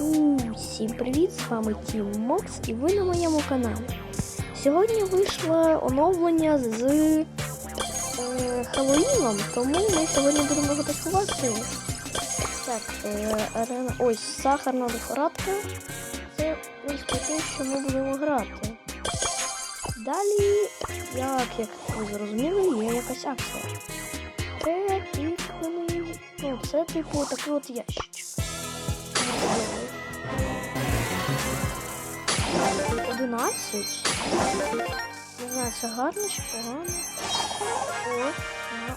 Усім привіт! З вами Тім Мокс і ви на моєму каналі. Сьогодні вийшло оновлення з е, Хеллоїном, тому ми сьогодні будемо його тестувати. Так, е, арена. Ось сахарна лихорадка. Це ось те, що ми будемо грати. Далі, як, як ви зрозуміли, є якась акція. Це типу, ну, це типу такий от ящичок. 11. Не знаю, це гарно чи погано. Ось, ага.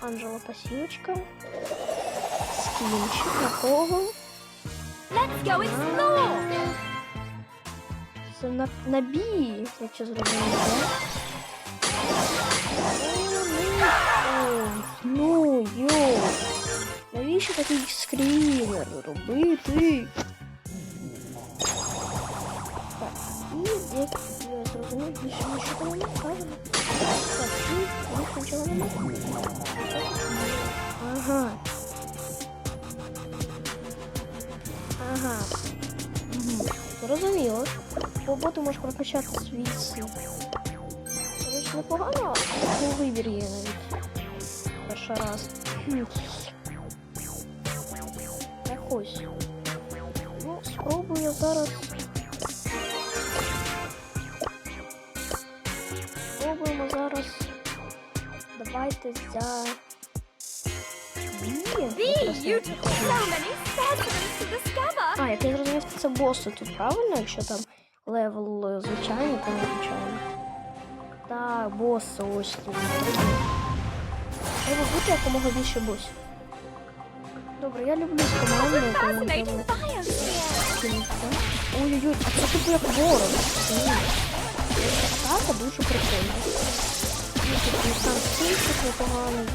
Анджела пасівочка. Скінчик такого. Let's go explore! Це на, набій, якщо зрозуміло. О, Ну, йо. Навіщо такий скрінер робити? і як я зрозумів, більше нічого не кажемо. Так, і більше нічого немає. Ага. Ага. Угу. Зрозуміло. Бо ти можеш прокачати свій сил. Коротше, непогано, ну вибір є навіть. Перший раз. Хм. Так ось. Ну, спробую зараз. Спробуємо зараз. Давайте за. А, як я зрозумів, це боси тут, правильно? Якщо там левел е, звичайний, то не звичайний. Так, боси ось тут. Треба бути якомога більше босів. Добре, я люблю з командою, тому треба. Ой-ой-ой, а це типу як ворог. Атака дуже прикольна. Сам стільчик непоганий.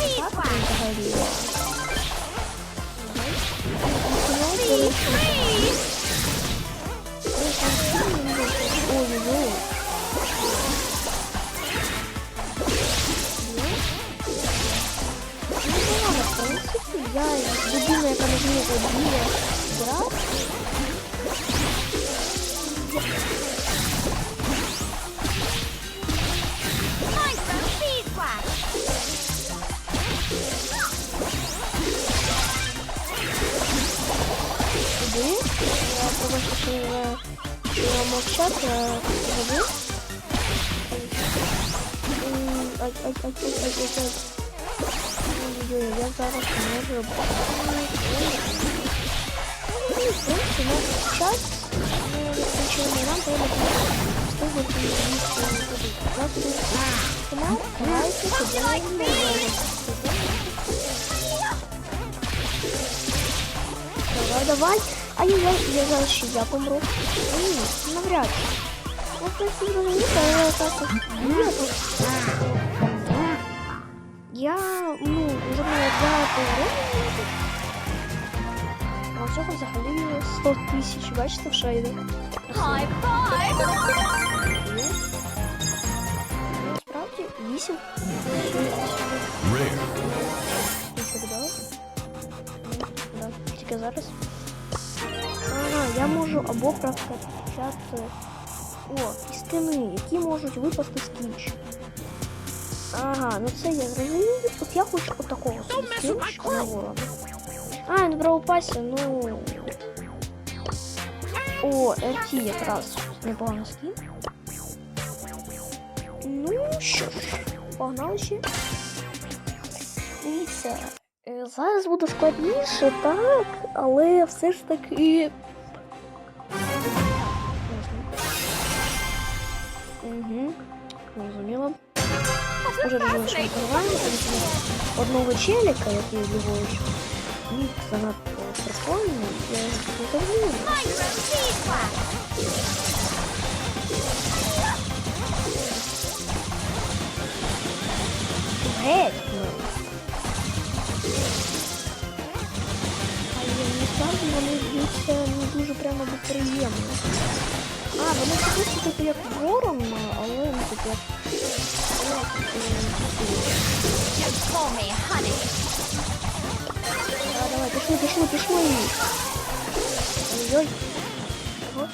Він взагалі. Я людина, яка не вміє забіє Я просто що я, що я мовчати, я забув. М, Ай, ай, ай, ай, ай, ай, ай. Я зараз не. Ну, в давайте подивимо. Давай, давай. Ай-яй-яй, я зараз ще я помру. Ні, навряд чи. Ну, в принципі, зрозуміти, але так от є тут. Я, ну, зробила для повернення. А всього взагалі 100 тисяч, бачите, в шейді. High five! Насправді 8. Нічого додав. Да, тільки зараз. Я можу або прокачати. О, і стіни, які можуть випасти з кінч. Ага, ну це я зрозумів. От я хочу отакого на ворона. А, не брав пасі, ну. О, РТ якраз непоганий скін. Ну що ж, погнали ще. Дивіться, е, зараз буде складніше, так, але все ж таки. зрозуміло. Уже дуже лише виконування, одного челіка, який ліворуч, міг занадто прикольний, я не розумію. Micro feedback! Геть, ну. А я насправді вони б'ються не дуже прямо до приємно. А, вони просто типу як ворон, але не типу як... А, давай, пішли, пішли, пішли. Ой-ой-ой. Ого.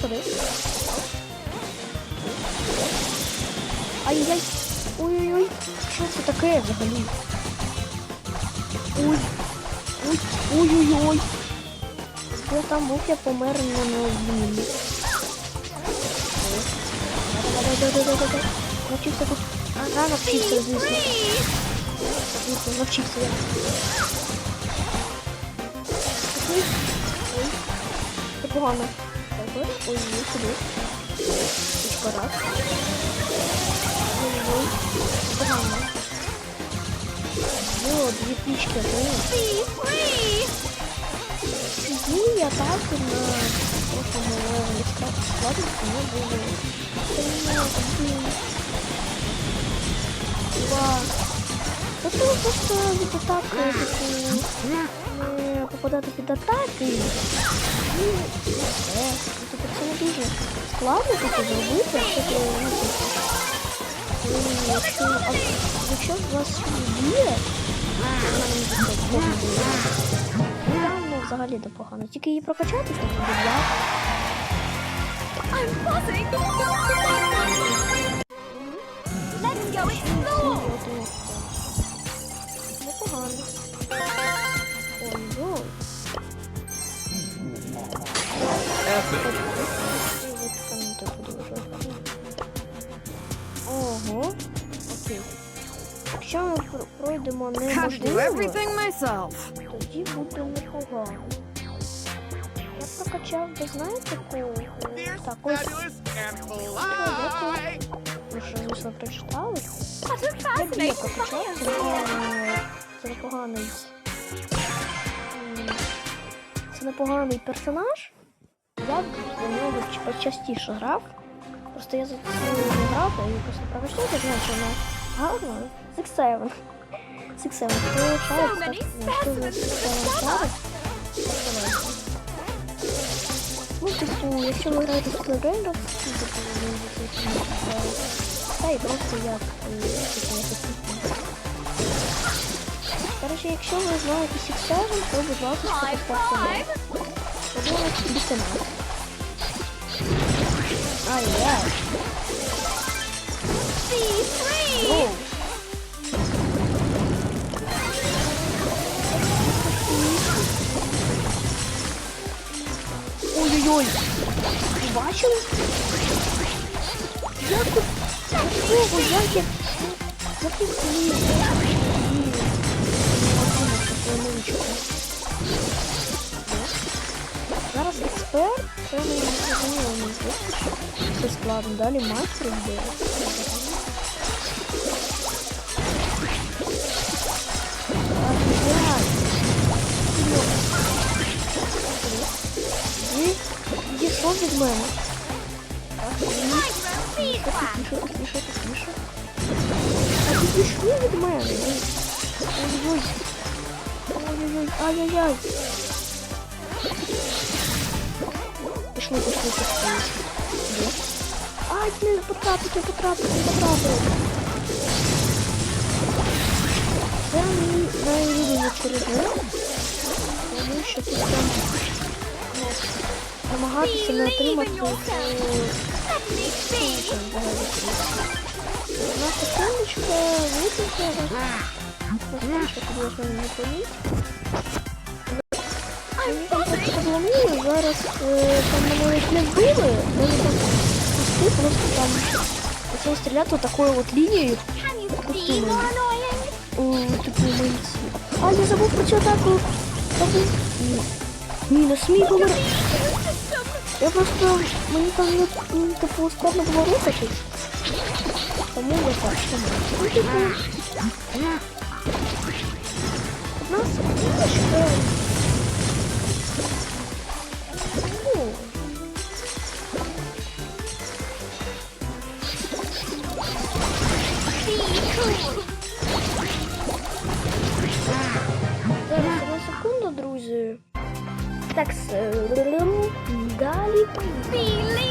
Ай-яй. Ой-ой-ой. Що це таке взагалі? Ой. Ой. Ой-ой-ой. Я там був, я помер на новині. Давай-давай-давай-давай. Навчився тут. Ага, навчився, звісно. Звісно, навчився я. Ой. Ой. Це погано. Так. Ой, ой, сюди. Ручка раз. Ой, ой. Погано. О, дві пічки, ой. Ці атаки на прошлому левелі складності не були. Два. Ви просто від атаки не попадати під атаки. І все. Тобто це не дуже складно типу, зробити, якщо ти ну, типу, ви- якщо, а, якщо у вас є, там ну, взагалі непогано. Тільки її прокачати, то буде. I'm buzzing! Let's go explore! Непогано. Ой-ой. Ого. Окей. Якщо ми пр- пройдемо неможливо, тоді буде непогано. Я прокачав, ви знаєте, кого? Так, ось. Що, звісно, прочитали? Я це непоганий, це непоганий, це персонаж. Я б за нього частіше грав. Просто я за це не грав, і просто прокачав, я знаю, що вона гарна. Six Seven. Six Seven. Хто шарить, так, many ну, типу, якщо ви граєте типу, ви звісно, та і просто як е, типу. Коротше, якщо ви знаєте Seven, то, будь ласка, поставте лайк. Подумайте лейтенант. Ай-яй. Be free! Оу. Ой-ой-ой. Ви бачили? Як тут? Ого, як я... Як я зліз? Зараз експерт, це не зрозуміло, не звісно, що це складно. Далі мастер йде. Micro feedback! Тише, тише, тише. А відійшли від мене. Ой-ой. Ой-ой-ой. Ай-яй-яй. Пішли, пішли, пішли. Ай, не потрапити, потрапити, потрапити. Це мій найулюбленіший режим, тому що тут там ну, намагатися не отримати не поміть. Мені там просто зламили, зараз е, там навіть не вбили, мене там пусти, просто там почав стріляти такою от лінією, у типу мильці. А, я забув про цю атаку. Забув. Ні. Не смій говорити. Я просто, мені там не, типу, складно було рухатись. Тому я так. Ну, типу, Be cool! зараз одну секунду, друзі. Так, с- далі білий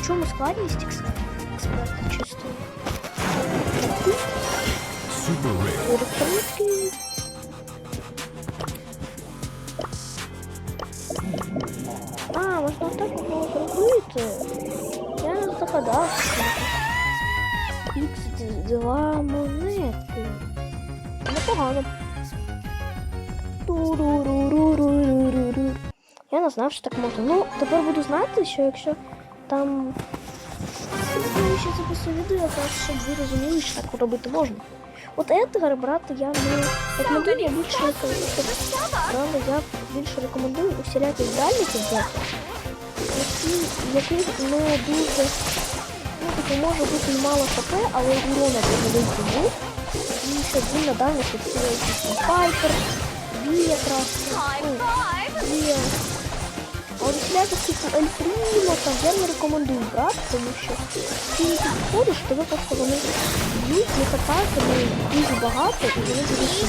в чем складність експерта чисто? Супер А, можна так було зробити. Я не загадав. Ікс два монетки. Непогано. Ну, Я не знав, що так можна. Ну, тепер буду знати, що якщо там. Я ще записую відео, якраз, щоб ви розуміли, що так робити можна. От Едгар, брати, я не рекомендую, я більше рекомендую. Я більше рекомендую усіляких дальників взяти, які, яких не дуже, ну, типу, може бути мало ХП, але урона дуже великий був. І щоб він на всі якісь Пайпер, Якраз, ну, Бі. А от всіляких типу Ельфріно, там я не рекомендую брати, тому що ти не підходиш, тебе просто вони б'ють, не хапають, вони дуже багато і вони дуже.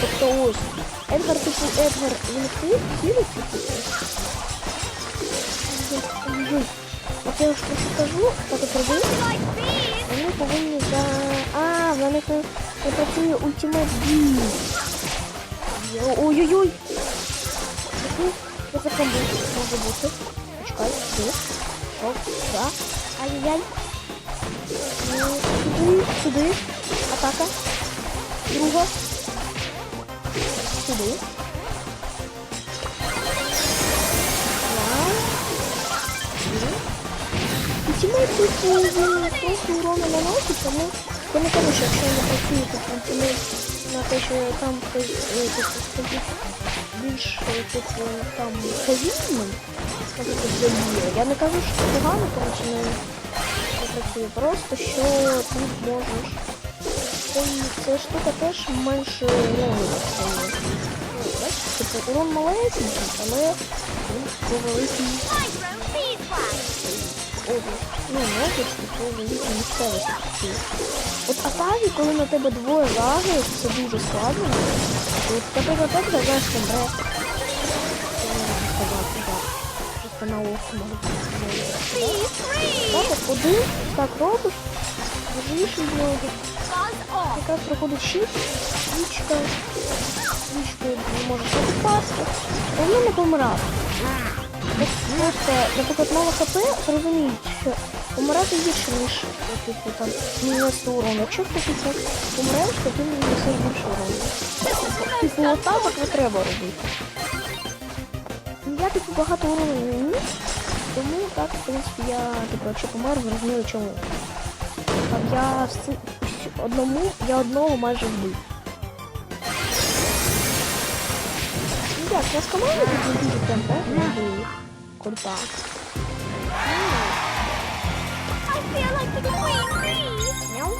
Тобто ось, Едгар, типу, Едгар, він хил, хилиться, типу. От я ж просто кажу, так от робити, вони повинні за... А, в них не, не працює ультимат бій. Ой-ой-ой. Який це комбо може бути? Почекай, сюди. Оп, да. Ай-яй-яй. Ну, Сюди, сюди. Атака. Друга. Сюди. І тімейт тут він трохи урону наносить, тому я не кажу, що якщо не працює тут ультимейт на те, що там е, типу, хтось більш е, типу, там повільним, наприклад, заб'є. Я не кажу, що погано, тому що. Просто що тут можеш. Ця штука теж менше дає. Ну, Бачиш, типу, урон маленький, але він великий область. Ну, область, то велика місцевість. такі. От атаки, коли на тебе двоє лагають, це дуже складно. От, наприклад, так знаєш, помре. Просто на око можу. Так, от один, так робиш, від нього. Якраз проходить щит, свічкою не можеш попасти. Воно не помирає. Просто, наприклад, мало ХП зрозуміють, що помирати гірше, ніж типу там мінус урону. Якщо ти типу, помреш, то ти не несеш більше урону. Типу, отак от не треба робити. Ну, Я типу багато урону не ніс, тому так, в принципі, я типу, якщо помер, зрозумію чому. Там я з цим одному, я одного майже вбив. Ну як, у нас команда тут дуже прям, так? Крута. Мяу.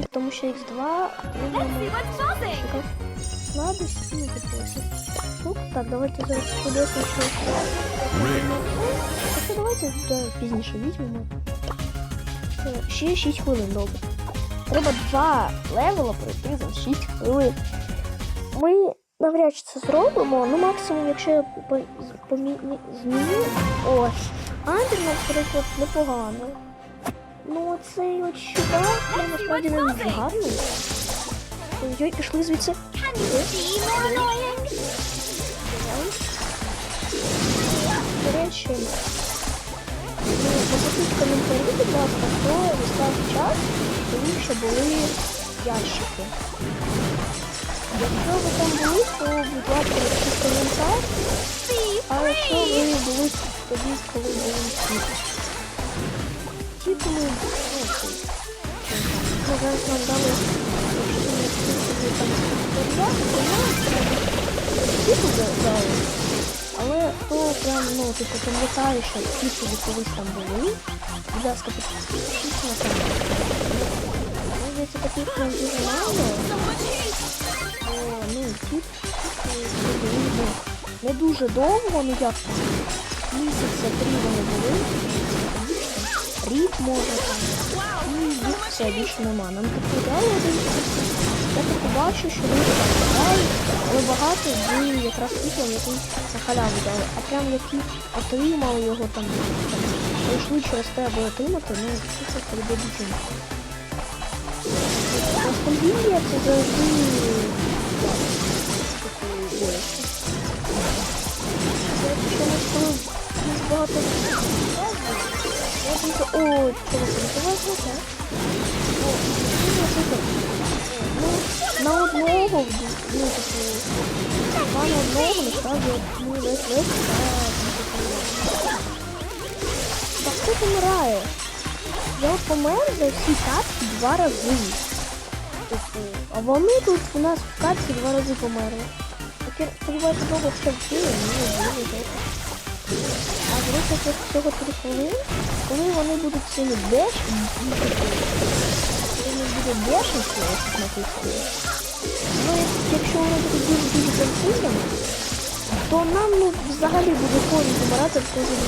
І тому що X2 отримуємо якась слабість, ну. Так, давайте зараз подивимося, що... Хоча давайте да, пізніше візьмемо. Е, Ще 6 хвилин, добре. Треба два левела пройти за 6 хвилин. Ми навряд чи це зробимо, ну максимум, якщо я помі- зміню. Ось. Андер, наприклад, непогано. Ну цей от чувак, ну, насправді не гарний. Ой, пішли звідси. До речі, ну, напишіть в коментарі, будь ласка, хто вистав час, коли ще були ящики. Якщо ви там були, то будь ласка, напишіть коментар. А якщо ви були тоді, коли були ну, ці. Ну, зараз нам дали, якщо не списує там секретаріат, то нам треба дали. Але хто прям, ну, типу, пам'ятає, що ті, коли колись там були, будь ласка, підпишіться на канал. Мені здається, таких прям дуже мало. Ну, ну, не дуже довго, ну як місяця три вони були. Рік може там. І їх все більше нема. Нам таки дали один. Я таки бачу, що люди грають, але багато були якраз типу, які на халяву дали. А прям які отримали його там, пройшли через те, аби отримати, ну це дуже. Ностальгія це завжди боляче. Що дуже? Ну. На одного, ну, типу, на? Я помер за всі катки два рази. Типу, а вони тут у нас в катці два рази померли. Я сподіваюся, довго ще вчили, ні, не буде. А залишиться всього три хвилини, коли вони будуть сильно беш, коли вони будуть бешенці, тут написано. Ну, як- якщо вони будуть дуже-дуже конфузами, то нам ну, взагалі буде кожен помирати кожен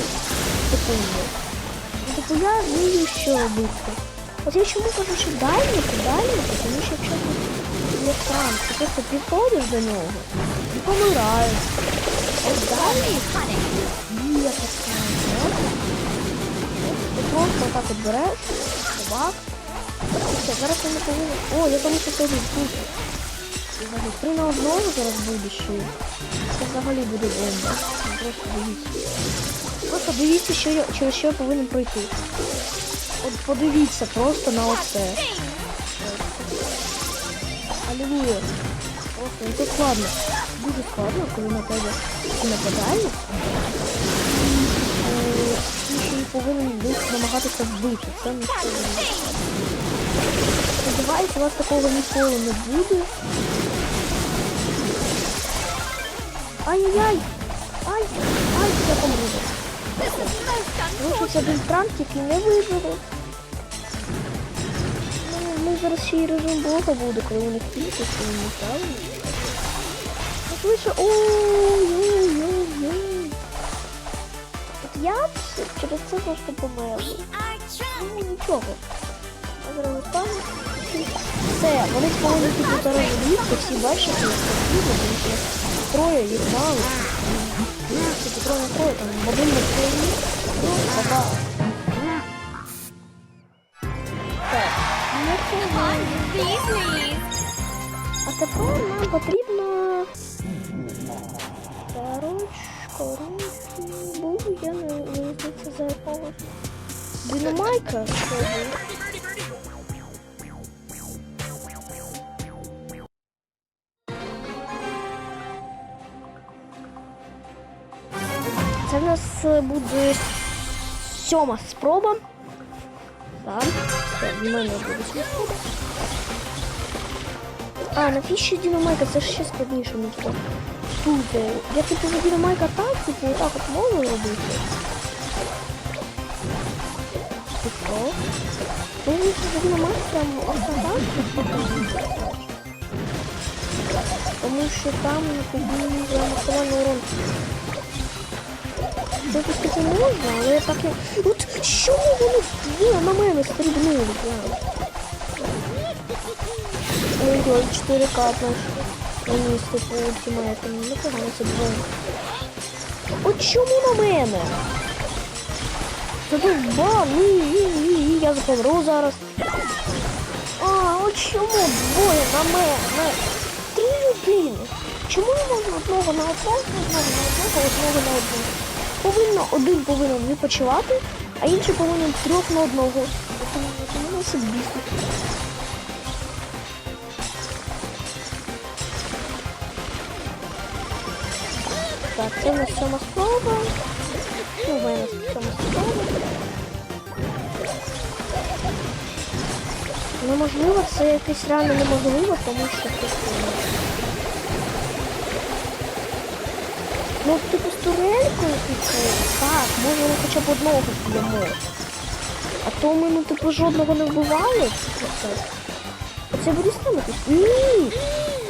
секунду. Ну, Типу я вмію, що робити. От я чому кажу, що дальніки, дальніки, тому що якщо ти є странк, ти підходиш до нього і помираєш. А От дальніки, ні, я так само. Просто отак от береш, собак. Все, зараз я не повинен. О, я тому що тобі тут. Взагалі, три на одного зараз буде ще. Це взагалі буде бомба. Просто дивіться. Просто дивіться, що я, через що я повинен пройти. От подивіться просто на оце. Алілуя. Просто ну, це складно. Дуже складно, коли на тебе нападають. Ти й повинен намагатися вбити. Це не складно. У вас такого ніколи не буде. Ай-яй! Ай! Ай, я помру. Лишиться пранк, який не виживе. Ну, ну, зараз ще й режим блока буде, коли них кількість, коли не правильно. Швидше, ой-ой-ой-ой. От я через це померла. are Ну, нічого. Все, вони повинні піти зараз влізти, всі бачать, як потрібно, тому що троє їх мало. Типу троє на троє, там в один на троє, ну, баба. Так, ну це. А тепер нам потрібно. Коротше, коротше, був я не визнається за якого. Динамайка. Це в нас е, буде сьома спроба. Так, це в мене буде сьома спроба. А, на фіші Дінамайка це ж ще складніше, ніж то. Тут, е, я типу за Дінамайка так, типу, отак от можу робити. Типу. Ну, якщо за Дінамайка там автомат, тому що там тобі за максимальний урон. Випустити можна, але я так не... От чому вони ви на мене стрибнули прямо? Ой, 4 к наш місце по ультимейту. Ну, погано це двоє. От чому на мене? Це був бан, ні, ні, ні, я запомру зараз. А, от чому двоє на мене? Три людини. Чому не можна одного на одного, одного на одного, одного на одного? Повинно, один повинен відпочивати, а інший повинен трьох на одного. Це мене все нас сьома спроба. Ну, мене сьома спроба. Ну, можливо, це якесь реально неможливо, тому що типу. Ну, типу, з турелькою, типу, так, може ми хоча б одного вб'ємо. А то ми, ну, типу, жодного не вбивали. Це. Буде ставитись? Ні!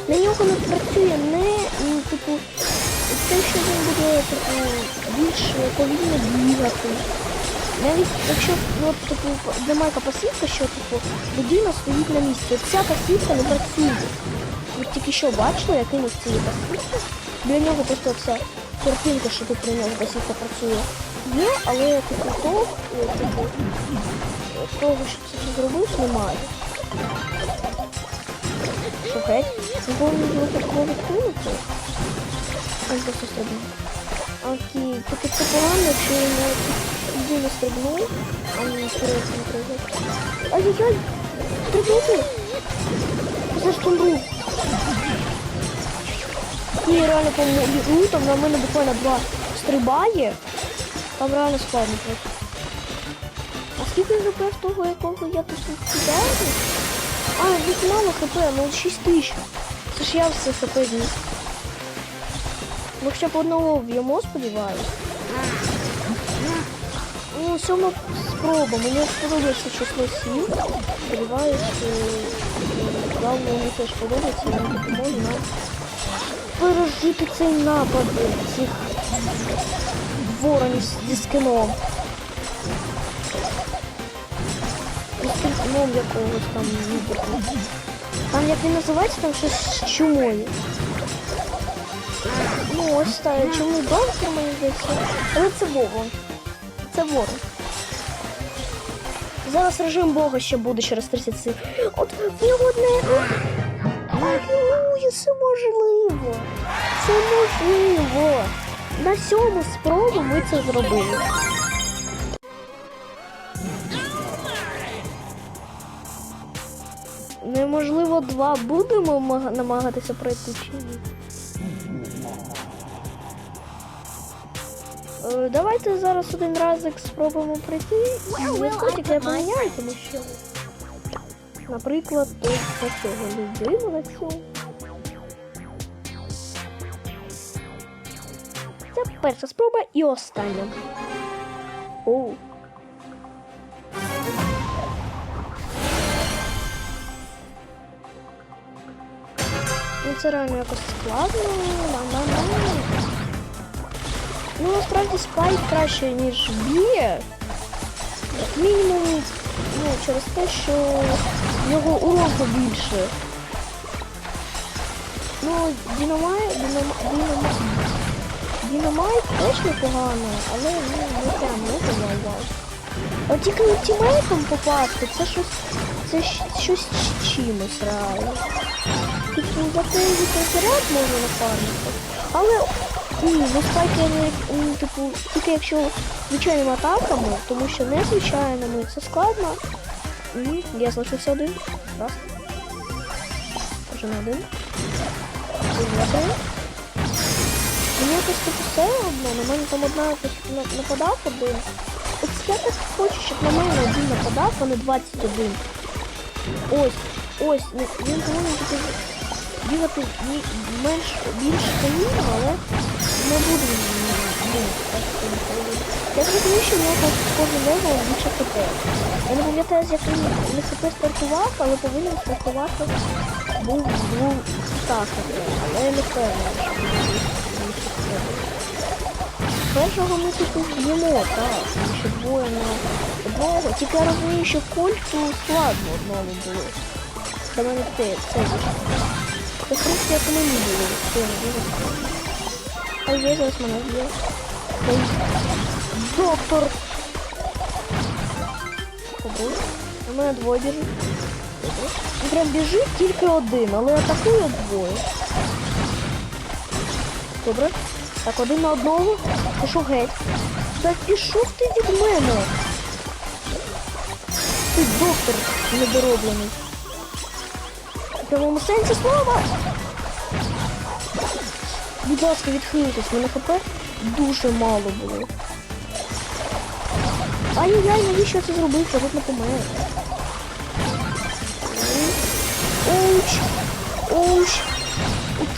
На нього не працює не, ну, типу, те, що він буде типу, більш повільно бігати. Навіть якщо ну, от, типу, Майка пасівка, що типу, людина стоїть на місці, от ця пасівка не працює. Ви тільки що бачили, як він цієї пасівки? Для нього просто ця картинка, що тут при нього пасівка працює. Є, але типу, того, е, типу, е, того, що це зробив, немає. Що? Він повинен його такого відкинути. Ось досить одно. Окей, тільки це погано, якщо я туди не стрибну, а не вперед не прыгати. Ай-яй-яй! Стрибнути! Це ж помру. Ні, реально помру, там на мене буквально два стрибає. Там реально складно просто. А скільки хп в того, якого я тут кидаю? А, тут мало хп, ну 6 тисяч. Це ж я все хп зніс. Ну хоча б одного в'ємо, сподіваюсь. Ну, сьома спроба. Мені сподобається число 7. Сподіваюсь, що главное мені теж подобається, і нам допоможе нам пережити цей напад цих воронів зі скином. Зі скином якогось там вибуху. Там як він називається, там щось з чумою. Ось так, чому бункер, мені здається. Але це ворон. Це ворон. Зараз режим Бога ще буде через 30 секунд. От в нього одне. Ой, це можливо. Це можливо. На сьому спробу ми це зробили. Неможливо два будемо намагатися пройти чи ні. Давайте зараз один разик спробуємо пройти. І наркотик я поміняю, тому що. Наприклад, ось цього людину на цю. Це перша спроба і остання. Оу. Ну це реально якось складно. Ла-ла-ла. Ну, насправді спайк краще, ніж б'є. Як мінімум, ну, через те, що його уроку більше. Ну, Дінамайт, Дінамайт, Дінамайт теж непогано, але ну, не прям не вау. От тільки ультимейтом попасти, це щось, це щось чимось реально. Типу, за цей заряд можна нафармити. Але ні, ну спайк я не ну, типу, тільки якщо звичайними атаками, тому що незвичайними це складно. Я залишився один. Раз. Вже не один. Мені якось типу все одно, на мене там одна якось нападав один. От я так хочу, щоб на мене один нападав, а не 21. Ось, ось, ну, він повинен бігати менш більш повільно, але не ну, так. Я зрозумів, що в нього кожен левел більше хп. Я не пам'ятаю, з яким він хп стартував, але повинен стартувати був з двох ста хп. Але я не він. Першого ми типу б'ємо, так, тому двоє на одного. Тільки я розумію, що кольту складно одному було. Це мене те, це. Це просто як мені було. Це дуже. А є зараз мене є. Доктор! Побив. У мене двоє біжить. Прям біжить тільки один, але атакує двоє. Добре. Так, один на одного. Пішов геть. Так пішов ти від мене. Ти доктор недороблений. В прямому сенсі слова. Будь ласка, відхилитесь, мене хп дуже мало було. Ай-яй, навіщо я це зробив? Тут не помер. Оуч! Оуч!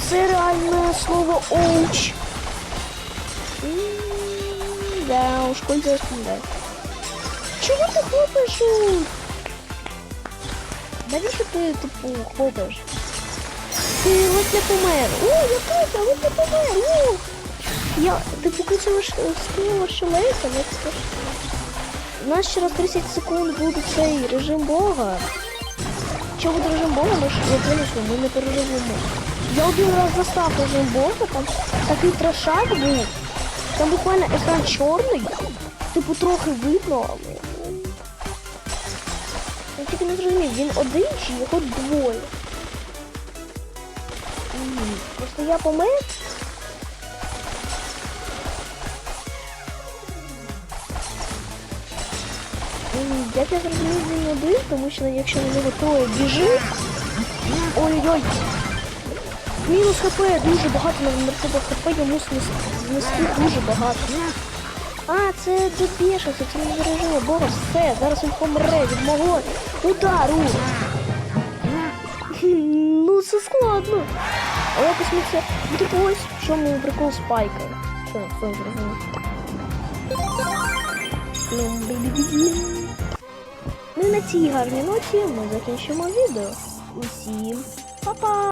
Це реальне слово оуч. Да, у школі зараз помре. Чого ти хлопаєш? Навіщо ти, типу, хлопаєш? Ти ледь не помер. О, я тут, ледь не помер. О! Я, ти поки це ваш скинула шелейка, не. У нас через 30 секунд буде цей режим Бога. Що буде режим Бога, ми ж я ми не переживемо. Я один раз застав режим Бога, там такий трешак був. Там буквально екран чорний, типу трохи видно, але. Я тільки не зрозумів, він один чи його двоє. Просто я помив. Я тебе зрозумів він один, тому що якщо на нього троє біжить... Ой-ой-ой! Мінус хп дуже багато на тебе хп, йому знести дуже багато. А, це добішився, це не зараження, Борос, все, зараз він помре від мого удару. Ну це складно. Але посміться. Ну типу ось в чому прикол спайка. Що, все зрозумів. Ну і на цій гарній ноті ми закінчимо відео. Усім па-па!